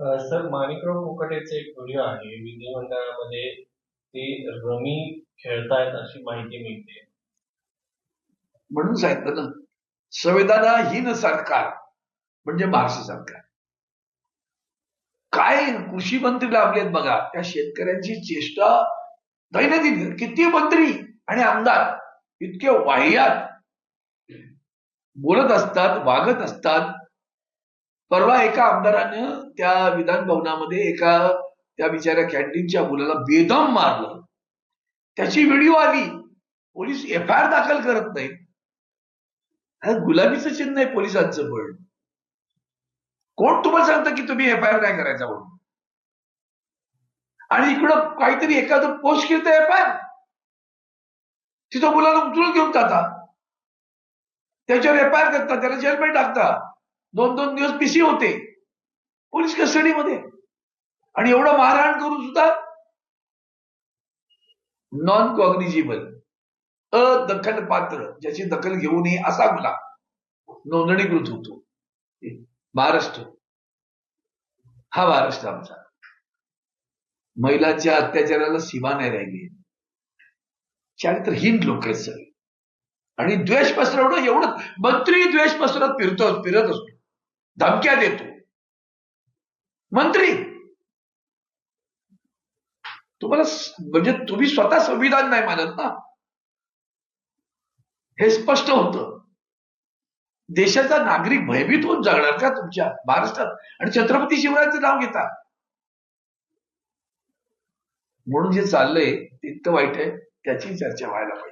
Sir Manikrao मुखटेचा एक video आहे. विधिमंडळामध्ये ते रमी खेळतायत अशी माहिती मिळते. म्हणून सांगितलं ना संविधानाहीन सरकार म्हणजे महाराष्ट्र सरकार. काय कृषी मंत्री लाभलेत बघा त्या शेतकऱ्यांची चेष्टा दैनंदिन किती मंत्री आणि आमदार इतके वाह्यात बोलत असतात वागत असतात. परवा एका आमदारानं त्या विधान भवनामध्ये एका त्या बिचाऱ्या कॅन्टीनच्या मुलाला बेदम मारलं. त्याची व्हिडिओ आली. पोलीस एफ आय आर दाखल करत नाही गुलाबीचं चिन्ह आहे पोलिसांचं पण. कोण तुम्हाला सांगतं की तुम्ही एफ आय आर नाही करायचा म्हणून? आणि इकडं काहीतरी एखादं पोस्ट केलं एफ आय आर. तिथं मुलाला उचलून घेऊन जाता. त्याच्यावर एफ आय आर करता त्याला जेलमेंट टाकता. दोन दोन दिवस पीसी होते. पोलीस कस्टडीमध्ये. आणि एवढं मारहाण करून सुद्धा नॉन कॉग्निजिबल अदखल पात्र ज्याची दखल घेऊ नये असा गुन्हा नोंदणीकृत होतो. महाराष्ट्र. हा महाराष्ट्र आमचा. महिलांच्या अत्याचाराला सीमा नाही राहिली. चारित्रहीन लोक आहेत सगळे. आणि द्वेष पसरवणं एवढं मंत्री द्वेष पसरत फिरतो फिरत असतो. धमक्या देतो. मंत्री! तुम्हाला म्हणजे तुम्ही स्वतः संविधान नाही मानत ना? हे स्पष्ट होत. देशाचा नागरिक भयभीत होऊन जगणार का तुमच्या महाराष्ट्रात? आणि छत्रपती शिवरायांचं नाव घेता. म्हणून जे चाललंय ते इतकं वाईट आहे त्याची चर्चा व्हायला पाहिजे.